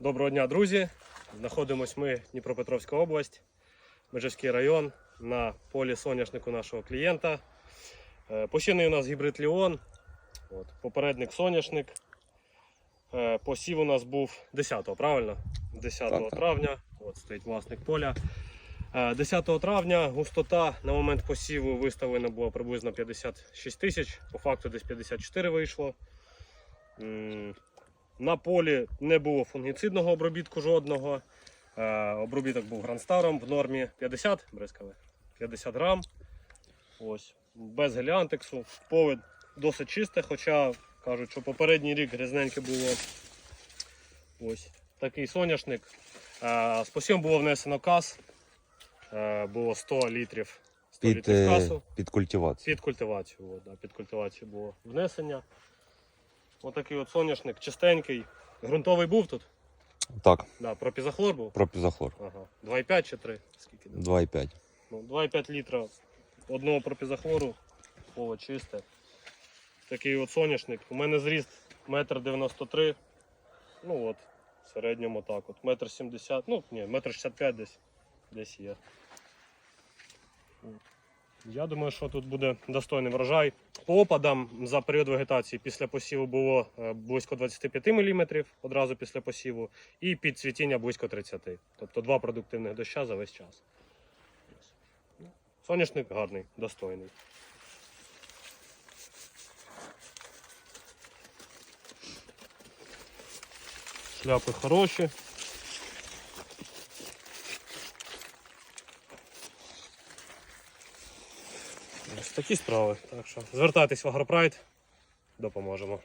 Доброго дня, друзі! Знаходимось ми Дніпропетровська область, Межівський район на полі соняшнику нашого клієнта. Е, Посіяний у нас гібрид Ліон, От, попередник соняшник. Е, Посів у нас був 10-го, правильно? 10 Так, так. травня. От стоїть власник поля. Е, 10 травня густота на момент посіву виставлена була приблизно 56 тисяч, по факту десь 54 вийшло. На полі не було фунгіцидного обробітку жодного. Е, Обробіток був гранстаром в нормі 50 бризкали, 50 грам. Ось, без геліантексу. Поле досить чисте, хоча кажуть, що попередній рік грязненьке було. Ось такий соняшник. Е, З посівом було внесено кас. Е, Було 100 літрів, 100 Під, літрів касу. під культивацію. Під культивацію, о, да, під культивацію було внесення. Отакий от соняшник, чистенький. Грунтовий був тут? Так, Да, пропізохлор був? пропізохлор. Ага. 2,5 чи 3? Скільки? 2,5. Ну, 2,5 літра одного пропізохлору, поле чисте. Такий от соняшник. У мене зріст 1,93 м. Ну от, в середньому так от. 1,70 м, ну ні, 1,65 м десь, десь є. От. Я думаю, що тут буде достойний врожай. По опадам за період вегетації після посіву було е, близько 25 мм одразу після посіву, і під цвітіння близько 30 Тобто два продуктивних доща за весь час. Соняшник гарний, достойний. Шляпи хороші. Ось такі справи. Так що звертайтесь в Агропрайд, допоможемо.